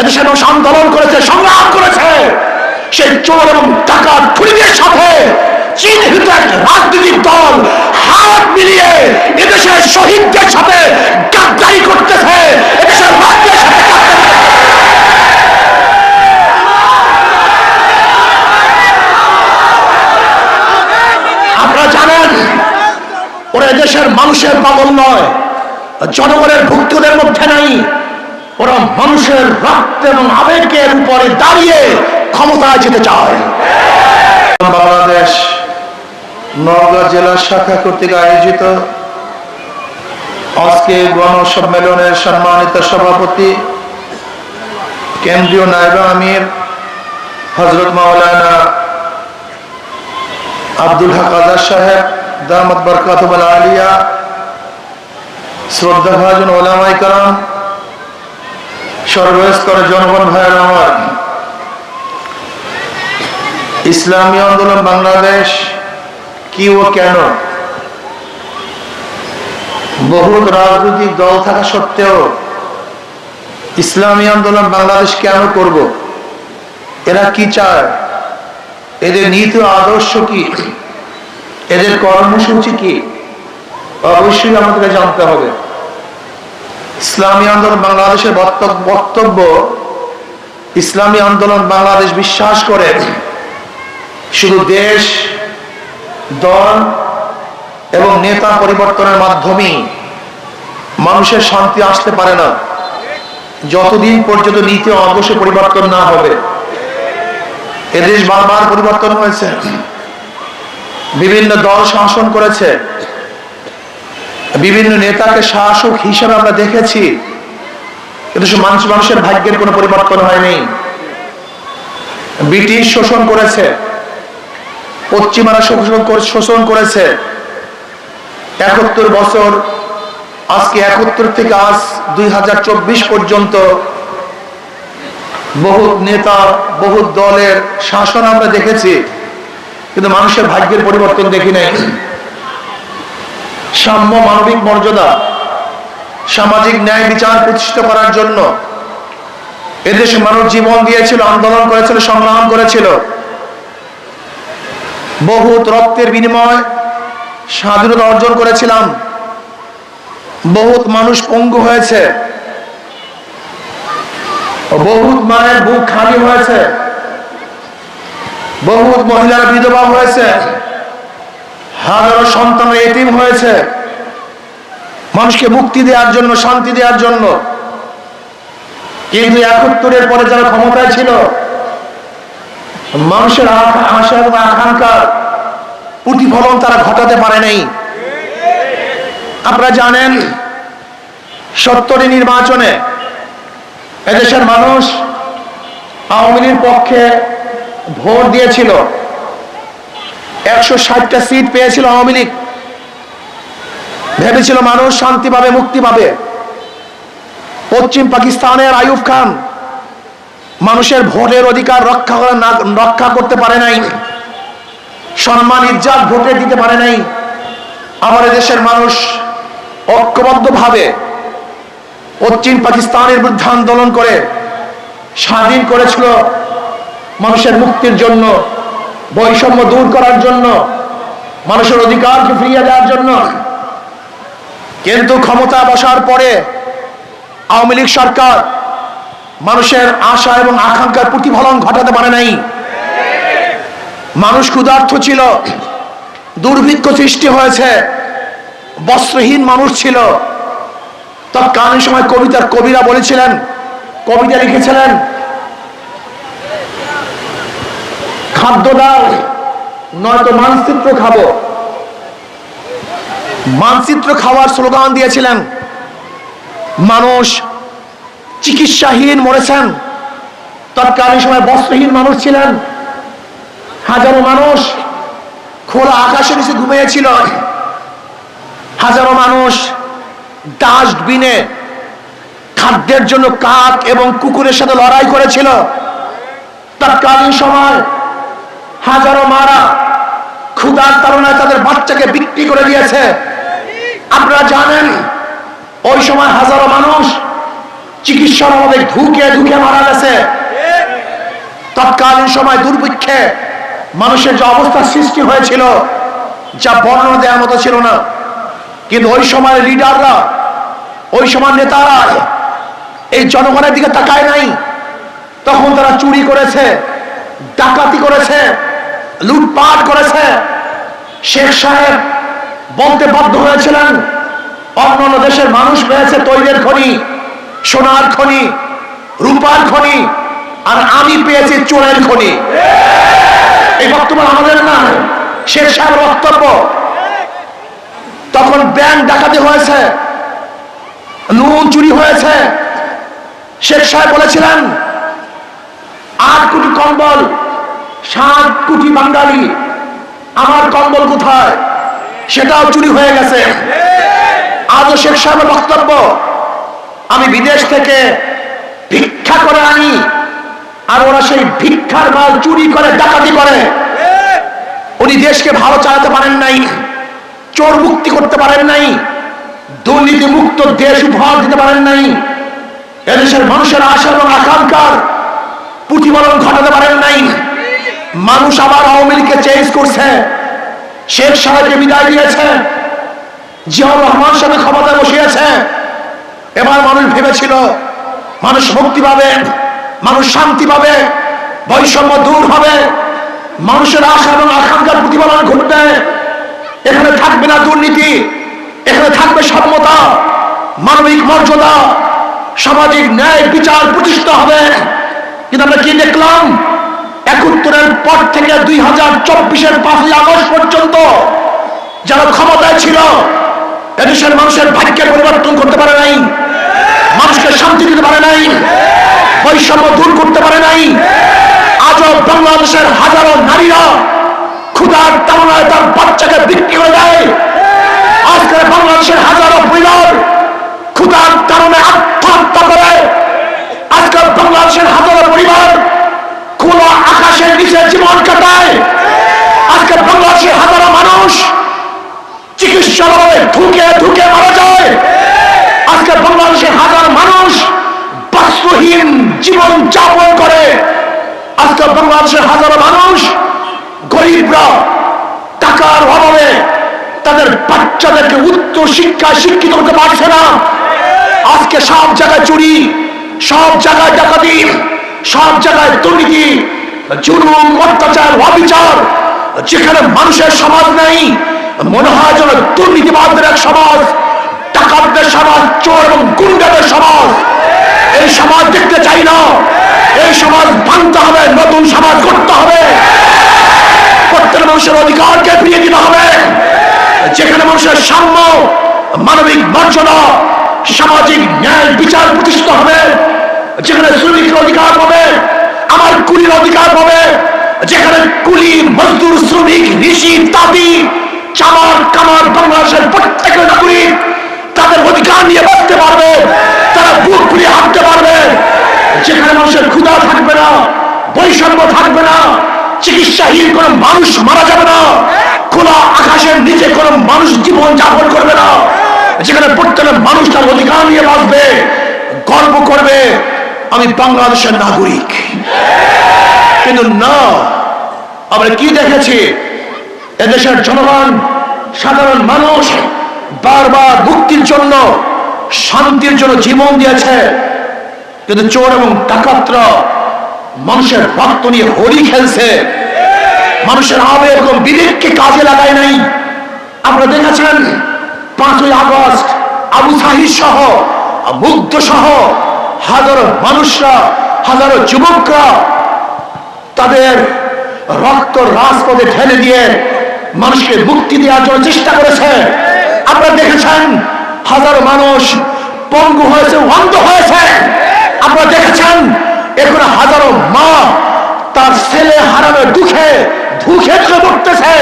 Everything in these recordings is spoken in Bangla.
এদেশে মানুষ আন্দোলন করেছে, সংগ্রাম করেছে। সেই চোর এবং টাকা খুনিদের সাথে চিহ্নিত এক রাজনৈতিক দল হাত মিলিয়ে এদেশের শহীদদের সাথে গাদ্দারি করতেছে, এদেশের রাজ্যের সাথে আপনারা জানেন, ওরা দেশের মানুষের পাগল নয়, জনগণের ভুক্তদের মধ্যে নাই। ওরা মানুষের রক্ত এবং আবেগের উপরে দাঁড়িয়ে ক্ষমতায় যেতে চায়। বাংলাদেশ নওগাঁ জেলা শাখা কর্তৃক আয়োজিত আজকে গণসম্মেলনের সম্মানিত সভাপতি কেন্দ্রীয় নায়বা আমির হজরত মাওলানা আব্দুল হক আজাদ সাহেব, দামত বরকাতুল আলিয়া শ্রদ্ধা ভাজন ওলামাই কালাম সর্বস্তর জনগণ ভাইয়ের আমার। ইসলামী আন্দোলন বাংলাদেশ কি ও কেন? বহুত রাজনৈতিক দল থাকা সত্ত্বেও ইসলামী আন্দোলন বাংলাদেশ কেন করব? এরা কি চায়? এদের নীতি আদর্শ কি? এদের কর্মসূচি কি? অবশ্যই আমাদেরকে জানতে হবে। ইসলামী আন্দোলন বাংলাদেশের বক্তব্য- ইসলামী আন্দোলন বাংলাদেশ বিশ্বাস করে শুধু দেশ, দল এবং নেতা পরিবর্তনের মাধ্যমেই মানুষের শান্তি আসতে পারে না। যতদিন পর্যন্ত নীতি আদর্শে পরিবর্তন না হবে। এদেশ বারবার পরিবর্তন হয়েছে। বিভিন্ন দল শাসন করেছে। বিভিন্ন নেতাকে শাসক হিসেবে আমরা দেখেছি। কিন্তু সে মানুষ মানুষের ভাগ্যের কোনো পরিবর্তন হয়নি। ব্রিটিশ শোষণ করেছে। পশ্চিমারা শোষণ করে- শোষণ করেছে। একাত্তর বছর, আজকে একাত্তর থেকে আজ দুই হাজার চব্বিশ পর্যন্ত বহু নেতা বহু দলের শাসন আমরা দেখেছি। কিন্তু মানুষের ভাগ্যের পরিবর্তন দেখি নাই। সাম্য মানবিক মর্যাদা, সামাজিক ন্যায় বিচার প্রতিষ্ঠিত করার জন্য। এদেশে মানুষ জীবন দিয়েছিল, আন্দোলন করেছিল, সংগ্রাম করেছিল। বহুত রক্তের বিনিময় স্বাধীনতা অর্জন করেছিলাম। বহুত মানুষ পঙ্গু হয়েছে। বহুত মায়ের বুক খালি হয়েছে। বহুত মহিলারা বিধবা হয়েছে। হাজারো সন্তান এতিম হয়েছে। মানুষকে মুক্তি দেওয়ার জন্য, শান্তি দেওয়ার জন্য। কিন্তু একাত্তরের পরে যারা ক্ষমতায় ছিল, মানুষের আশা এবং আকাঙ্ক্ষার প্রতিফলন তারা ঘটাতে পারে নাই। আপনারা জানেন, সত্তরের নির্বাচনে এদেশের মানুষ আওয়ামী লীগের পক্ষে ভোট দিয়েছিল। একশো ষাটটা সিট পেয়েছিল আওয়ামী লীগ। ভেবেছিল মানুষ শান্তি পাবে, মুক্তি পাবে। পশ্চিম পাকিস্তানের আইয়ুব খান মানুষের ভোটের অধিকার রক্ষা করা না, রক্ষা করতে পারে নাই। সম্মান, ইজ্জাত, ভোটে দিতে পারে নাই। আমাদের দেশের মানুষ ঐক্যবদ্ধভাবে পশ্চিম পাকিস্তানের বিরুদ্ধে আন্দোলন করে স্বাধীন করেছিল মানুষের মুক্তির জন্য। বৈষম্য দূর করার জন্য, মানুষের অধিকারকে ফিরিয়ে দেওয়ার জন্য। কিন্তু ক্ষমতা বসার পরে আওয়ামী লীগ সরকার মানুষের আশা এবং আকাঙ্ক্ষার প্রতিফলন ঘটাতে পারে নাই। মানুষ ক্ষুধার্থ ছিল, দুর্ভিক্ষ সৃষ্টি হয়েছে, বস্ত্রহীন মানুষ ছিল। তৎকালীন সময় কবিতার কবিরা বলেছিলেন, কবিতা লিখেছিলেন খাদ্য দাও, নয়তো মানচিত্র খাব। মানচিত্র খাওয়ার স্লোগান দিয়েছিলেন। মানুষ চিকিৎসাহীন মরেছেন। তৎকালীন সময় বস্ত্রহীন মানুষ ছিলেন। হাজারো মানুষ খোলা আকাশের নিচে ঘুমিয়েছিল। হাজারো মানুষ ডাস্টবিনে খাদ্যের জন্য কাক এবং কুকুরের সাথে লড়াই করেছিল। তৎকালীন সময় হাজারো মারা ক্ষুধার তাড়নায় তাদের বাচ্চাকে বিক্রি করে দিয়েছে। আপনারা জানেন, ওই সময় হাজারো মানুষ চিকিৎসার অভাবে ধুকে ধুকে মারা গেছে। তৎকালীন সময় দুর্ভিক্ষে মানুষের যে অবস্থার সৃষ্টি হয়েছিল, যা বর্ণনা দেওয়ার মতো ছিল না। কিন্তু ওই সময়ের লিডাররা, ওই সময় নেতারা এই জনগণের দিকে তাকায় নাই। তখন তারা চুরি করেছে, ডাকাতি করেছে লুটপাট করেছে। শেখ সাহেব বলতে বাধ্য হয়েছিলেন অন্যান্য দেশের মানুষ পেয়েছে তৈলের খনি, সোনার খনি, রূপার খনি, আর আমি পেয়েছি চোরের খনি। এই বক্তব্য আমাদের না? শেখ সাহেবের বক্তব্য। তখন ব্যাংক ডাকাতি হয়েছে নুন চুরি হয়েছে। শেখ সাহেব বলেছিলেন, আট কোটি কম্বল সাত কোটি বাঙালি। আমার কম্বল কোথায়? সেটাও চুরি হয়ে গেছে। আজও শেখ সাহেবের বক্তব্য, আমি বিদেশ থেকে ভিক্ষা করে আনি, আর ওরা সেই ভিক্ষার মাল চুরি করে, ডাকাতি করে। উনি দেশকে ভালো চালাতে পারেন নাই, চোর মুক্তি করতে পারেন নাই, দুর্নীতি মুক্ত দেশ উপহার দিতে পারেন নাই, এদেশের মানুষের আশা এবং আকাঙ্ক্ষার প্রতিফলন ঘটাতে পারেন নাই। মানুষ আবার আওয়ামী লীগকে চেঞ্জ করছে। শেখ সাহেবকে বিদায় দিয়েছে। জিয়াউর রহমান সাহেব ক্ষমতায় বসিয়েছে। এবার মানুষ ভেবেছিল, মানুষ মুক্তি পাবে, মানুষ শান্তি পাবে, বৈষম্য দূর হবে, মানুষের আশা এবং আকাঙ্ক্ষার প্রতিফলন ঘটবে। এখানে থাকবে না দুর্নীতি, এখানে থাকবে সম্মতা মানবিক মর্যাদা, সামাজিক ন্যায় বিচার প্রতিষ্ঠিত হবে। কিন্তু আমরা কি দেখলাম? একাত্তরের পর থেকে দুই হাজার চব্বিশের পাঁচই আগস্ট পর্যন্ত যারা ক্ষমতায় ছিল, এদেশের মানুষের ভাগ্যের পরিবর্তন করতে পারে নাই, মানুষকে শান্তি দিতে পারে নাই, বৈষম্য দূর করতে পারে নাই, আজও বাংলাদেশের হাজারো নারীরা ক্ষুধার তাড়নায় তার বাচ্চাকে বিক্রি করে দেয়। আজকের বাংলাদেশের হাজারো পরিবার ক্ষুধার কারণে আত্মহত্যা করে আজকাল বাংলাদেশের হাজারো পরিবার খোলা আকাশের কাটায়। আজকের বাংলাদেশের হাজারো মানুষ চিকিৎসার অভাবে ধুকে ধুকে মারা যায়। আজকে বাংলাদেশের হাজার মানুষ বাস্তুহীন জীবন যাপন করে। আজকে বাংলাদেশের হাজারো মানুষ গরিবরা টাকার অভাবে তাদের বাচ্চাদেরকে উচ্চ শিক্ষায় শিক্ষিত করতে পারছে না। আজকে সব জায়গায় চুরি, সব জায়গায় ডাকাতি, সব জায়গায় দুর্নীতি জুলুম, অত্যাচার, অবিচার, যেখানে মানুষের সমাজ নেই, মনে হয় যেন দুর্নীতিবাদদের এক সমাজ, ডাকাতদের সমাজ, চোর এবং গুন্ডাদের সমাজ। এই সমাজ দেখতে চাই না। এই সমাজ ভাঙতে হবে, নতুন সমাজ করতে হবে। প্রত্যেক মানুষের অধিকারকে ফিরিয়ে দিতে হবে। যেখানে মানুষের সাম্য, মানবিক মর্যাদা, সামাজিক ন্যায় বিচার প্রতিষ্ঠিত হবে, যেখানে শ্রমিকের অধিকার পাবে আমার কুলির অধিকার পাবে যেখানে কুলি, মজদুর, শ্রমিক ঋষি তাঁতি, চামার, কামার বাংলাদেশের প্রত্যেকের নাগরিক তাদের অধিকার নিয়ে বাঁচতে পারবে, তারা বুক ফুলিয়ে হাঁটতে পারবে। যেখানে মানুষের ক্ষুধা থাকবে না, বৈষম্য থাকবে না, চিকিৎসাহীন কোনো মানুষ মারা যাবে না, খোলা আকাশের নিচে কোনো মানুষ জীবন যাপন করবে না। যেখানে প্রত্যেক মানুষ তার অধিকার নিয়ে বাঁচবে, গর্ব করবে আমি বাংলাদেশের নাগরিক। কিন্তু না, আমরা কি দেখেছি? এদেশের জনগণ, সাধারণ মানুষ বারবার মুক্তির জন্য, শান্তির জন্য জীবন দিয়েছে। কিন্তু চোর এবং ডাকাতরা মানুষের রক্ত নিয়ে হোলি খেলছে। মানুষের আবেগ এবং বিবেককে কাজে লাগায় নাই। আপনারা দেখেছেন পাঁচই আগস্ট আবু সাহিদ সহ, মুগ্ধ সহ হাজারো মানুষরা, হাজারো যুবকরা তাদের রক্ত রাজপথে ঠেলে দিয়ে মানুষকে মুক্তি দেওয়ার জন্য চেষ্টা করেছে। আপনারা দেখেছেন, হাজারো মানুষ পঙ্গু হয়েছে, অন্ধ হয়েছে। আপনারা দেখেছেন, এখন হাজারো মা তার ছেলে হারানোর দুঃখে চলে পড়তেছে।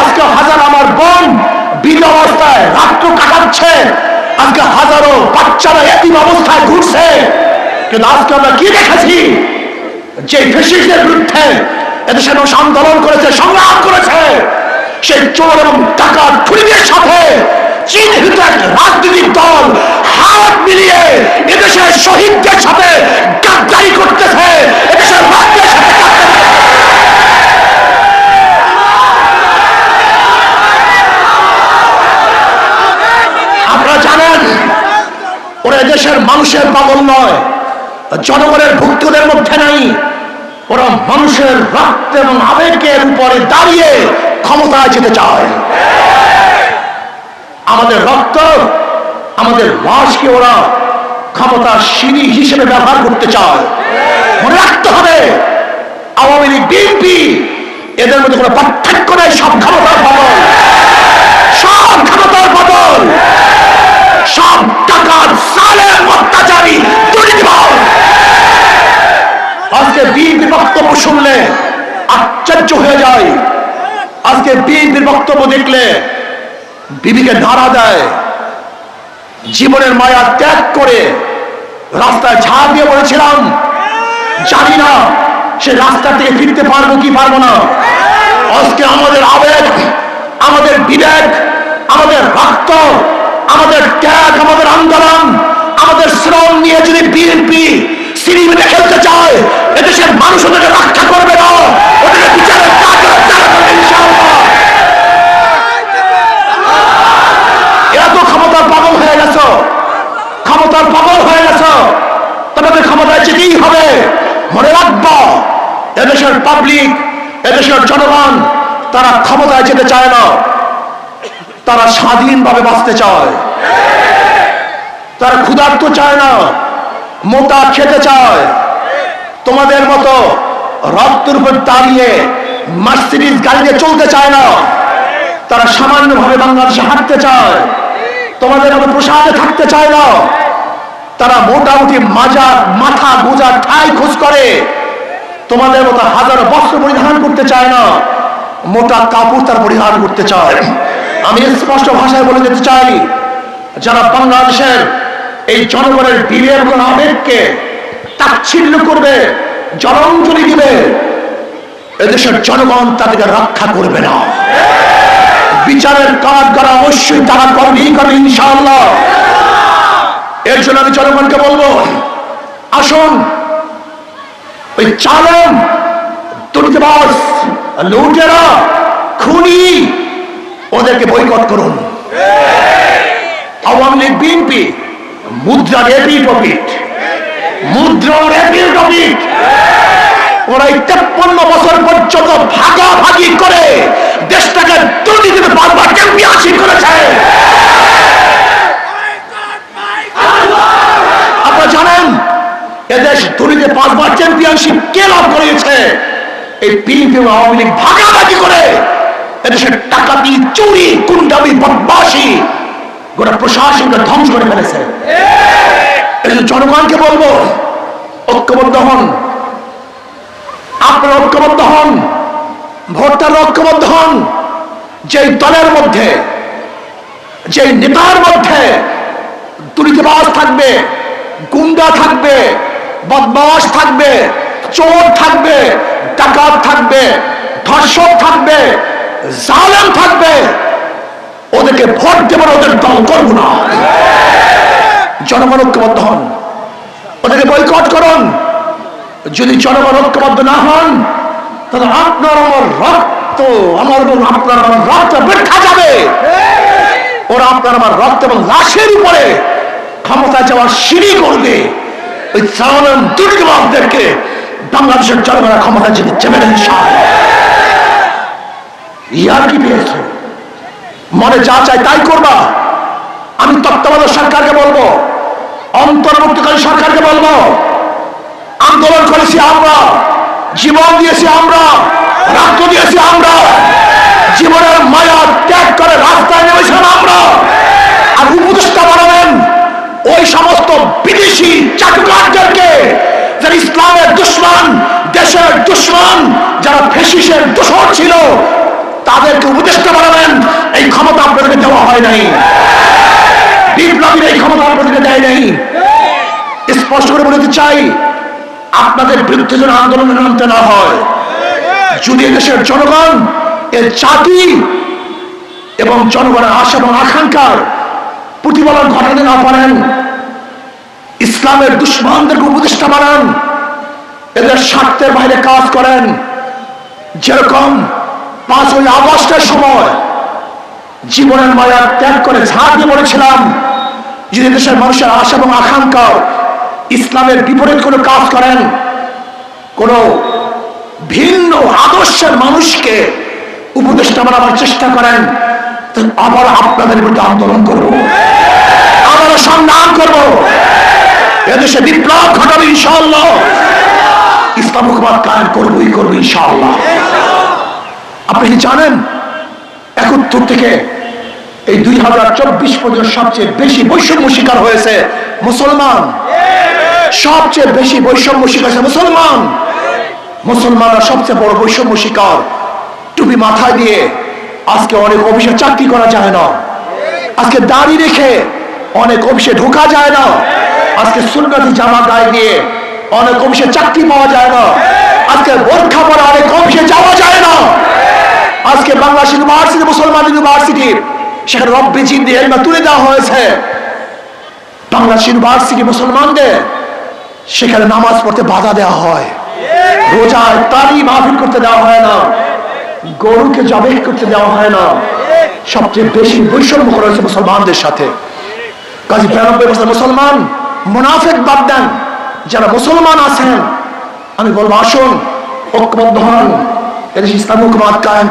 আজকে হাজার আমার বোন বিধ অবস্থায় রাত্র কাটাচ্ছে। আজকে হাজারো বাচ্চারা একই অবস্থায় ঘুরছে। কিন্তু আজকে আমরা কি দেখেছি? যে ফেসিস্টের বিরুদ্ধে এদেশের মানুষ আন্দোলন করেছে, সংগ্রাম করেছে, সেই চোর এবং টাকার খুনিদের সাথে চিহ্নিত এক রাজনৈতিক দল হাত মিলিয়ে এদেশের শহীদদের সাথে গাদ্দারি করতেছে। মানুষের পাগল নয়। জনগণের ভুক্তদের মধ্যে নাই। ওরা মানুষের রক্ত এবং আবেগের উপরে দাঁড়িয়ে ক্ষমতায় যেতে চায়। আমাদের রক্ত, আমাদের লাশকে ওরা ক্ষমতার সিঁড়ি হিসেবে ব্যবহার করতে চায়। মনে রাখতে হবে, আওয়ামী লীগ, বিএনপি, এদের মধ্যে কোনো পার্থক্য নেই, সব ক্ষমতার বদল সব ক্ষমতার বদল সব আজকে বিএনপি বক্তব্য শুনলে আশ্চর্য হয়ে যায়। আজকে বিএনপির বক্তব্য দেখলে বিবিকে নাড়া দেয়। জীবনের মায়া ত্যাগ করে রাস্তায় ঝাঁপ দিয়ে বলেছিলাম, জানি না সে রাস্তা থেকে ফিরতে পারব কি পারব না। আজকে আমাদের আবেগ, আমাদের বিবেক, আমাদের রক্ত আমাদের ত্যাগ, আমাদের আন্দোলন, আমাদের শ্রম নিয়ে যদি বিএনপি সিনেমিতে খেলতে চায়, এদেশের মানুষ ওদেরকে রক্ষা করবে না। ওদেরকে বিচারের করবে ক্ষমতার হয়ে গেছ। ক্ষমতার হয়ে ক্ষমতায় যেতেই হবে। পাবলিক জনগণ, তারা ক্ষমতায় যেতে চায় না। তারা স্বাধীনভাবে বাঁচতে চায়। তারা ক্ষুধার্ত চায় না, মোটা খেতে চায়। তোমাদের মতো রক্তের উপর দাঁড়িয়ে মার্সিডিজ গাড়িতে চলতে চায় না। তারা সামান্যভাবে বাংলাদেশে হাঁটতে চায়। তোমাদের মতো প্রসাদে থাকতে চায় না। তারা মোটামুটি মাজা, মাথা গোজা ঠাই খোঁজ করে। তোমাদের মতো হাজার বস্ত্র পরিধান করতে চায় না। মোটা কাপড় তার পরিধান করতে চায়। আমি স্পষ্ট ভাষায় বলে যেতে চাই, যারা বাংলাদেশের এই জনগণের বীরের এবং আবেগকে তাচ্ছিল্য করবে, জলাঞ্জলি দিবে, এদেশের জনগণ তাদেরকে রক্ষা করবে না। বিচারের কাজ করা অবশ্যই তারা করবেই করবে, ইনশাআল্লাহ। এর জন্য আমি জনগণকে বলব, আসুন, ওই চালন দুর্নীতিবাস লুটেরা, খুনি ওদেরকে বয়কট করুন। আওয়ামী লীগ, বিএনপি, মুদ্রা রেপি টপিট মুদ্রা রেপি টপিট ওরা তেপ্পন্ন বছর পর্যন্ত ভাগাভাগি করে দেশটাকে দুর্নীতিতে বারবার চ্যাম্পিয়নশিপ করেছে। আপনারা জানেন, এদেশ দুর্নীতি পাঁচবার চ্যাম্পিয়নশিপ কে লাভ করেছে? এই বিএনপি আওয়ামী লীগ ভাগাভাগি করে এদেশের টাকাতি চুরি কুন্ডামি বদমাসি গোটা প্রশাসনকে ধ্বংস করে ফেলেছে। জনগণকে বলব, ঐক্যবদ্ধ হন। আপনারা ঐক্যবদ্ধ হন ভোটার ঐক্যবদ্ধ হন। যে দলের মধ্যে যে নেতার মধ্যে দুর্নীতিবাজ থাকবে, গুন্ডা থাকবে বদমাস থাকবে, চোর থাকবে, ডাকাত থাকবে, ধর্ষক থাকবে জালেম থাকবে। ওদেরকে ভোট দেবেন ওদের দল করব না। জনগণ ঐক্যবদ্ধ হন। ওদেরকে বয়কট করুন। যদি জনগণ ঐক্যবদ্ধ না হন, তাহলে আপনার আমার রক্ত, আমার এবং আপনার আমার রক্ত বৃদ্ধা যাবে। ওরা আপনার আমার রক্ত এবং লাশের উপরে ক্ষমতা যাওয়ার সিঁড়ি করবে। ওই চালান দুর্নীতিবাদদেরকে বাংলাদেশের জনগণের ক্ষমতা যেতে চেপে নেন ইয়ার কি পেয়েছ? মনে যা চাই তাই করবা। আমি তত্ত্বাবধায়ক সরকারকে বলব, অন্তর্ভুক্তিকারী সরকারকে বলব, আন্দোলন করেছি আমরা, জীবন দিয়েছি আমরা, রক্ত দিয়েছি আমরা, জীবনের মায়া ত্যাগ করে রাস্তায় নেমেছিলাম আমরা। আর উপদেষ্টা বানাবেন ওই সমস্ত বিদেশি চাটুকারদেরকে, যারা ইসলামের দুশ্মন, দেশের দুশ্মন, যারা ফেসিসের দোষর ছিল তাদেরকে উপদেষ্টা বানাবেন। এই ক্ষমতা আপনাদেরকে দেওয়া হয় নাই। বিপ্লবীর এই ক্ষমতা আপনাদেরকে দেয় নাই। স্পষ্ট করে বলতে চাই, আপনাদের বিরুদ্ধে যেন আন্দোলনে নামতে না হয়। যদি দেশের জনগণ, এর জাতি এবং জনগণের আশা এবং আকাঙ্ক্ষার প্রতিফলন ঘটাতে না পারেন, ইসলামের দুশ্মনদেরকে উপদেষ্টা বানান, এদের স্বার্থের বাইরে কাজ করেন, যেরকম পাঁচই আগস্টের সময় জীবনের মায়া ত্যাগ করে ঝাঁপ দিয়ে বলেছিলাম, যদি দেশের মানুষের আশা এবং আকাঙ্ক্ষা ইসলামের বিপরীত কোনো কাজ করেন, কোন ভিন্ন আদর্শের মানুষকে উপদেষ্টা বানাবার চেষ্টা করেন আবার আপনাদের বিরুদ্ধে আন্দোলন করব। আবারও সংগ্রাম করব। এদেশে বিপ্লব ঘটাবে ইনশাল্লাহ ইসলাম হুকুমাত কায়েম করবই করব ইনশাআল্লাহ। আপনি কি জানেন? একাত্তর থেকে এই দুই হাজার চব্বিশ পর্যন্ত সবচেয়ে বেশি বৈষম্য শিকার হয়েছে মুসলমান। সবচেয়ে বেশি বৈষম্য শিকার মুসলমান। মুসলমানরা সবচেয়ে বড় বৈষম্য শিকার। টুপি মাথায় দিয়ে আজকে অনেক অফিসে চাকরি করা যায় না। আজকে দাড়ি রেখে অনেক অফিসে ঢোকা যায় না। আজকে সুন্নতি জামা গায়ে দিয়ে অনেক অফিসে চাকরি পাওয়া যায় না। আজকে বোরখা পরে অনেক অফিসে যাওয়া যায় না। আজকে বাংলাদেশ ইউনিভার্সিটি, মুসলমান ইউনিভার্সিটি, সেখানে রব্বি চিন্দি এলমা তুলে দেওয়া হয়েছে। বাংলাদেশ ইউনিভার্সিটি মুসলমানদের, সেখানে নামাজ পড়তে বাধা দেওয়া হয়। রোজায় তারি মাহফিল করতে দেওয়া হয় না। গরুকে করতে দেওয়া হয় না। সবচেয়ে বেশি বৈষম্য করা হয়েছে মুসলমানদের সাথে। কাজী বিরানব্বই মুসলমান, মুনাফেক বাদ দেন। যারা মুসলমান আছেন, আমি বলব, আসুন, ঐক্যবদ্ধ হন। এদেশ ইসলাম হুকুমাত কায়েম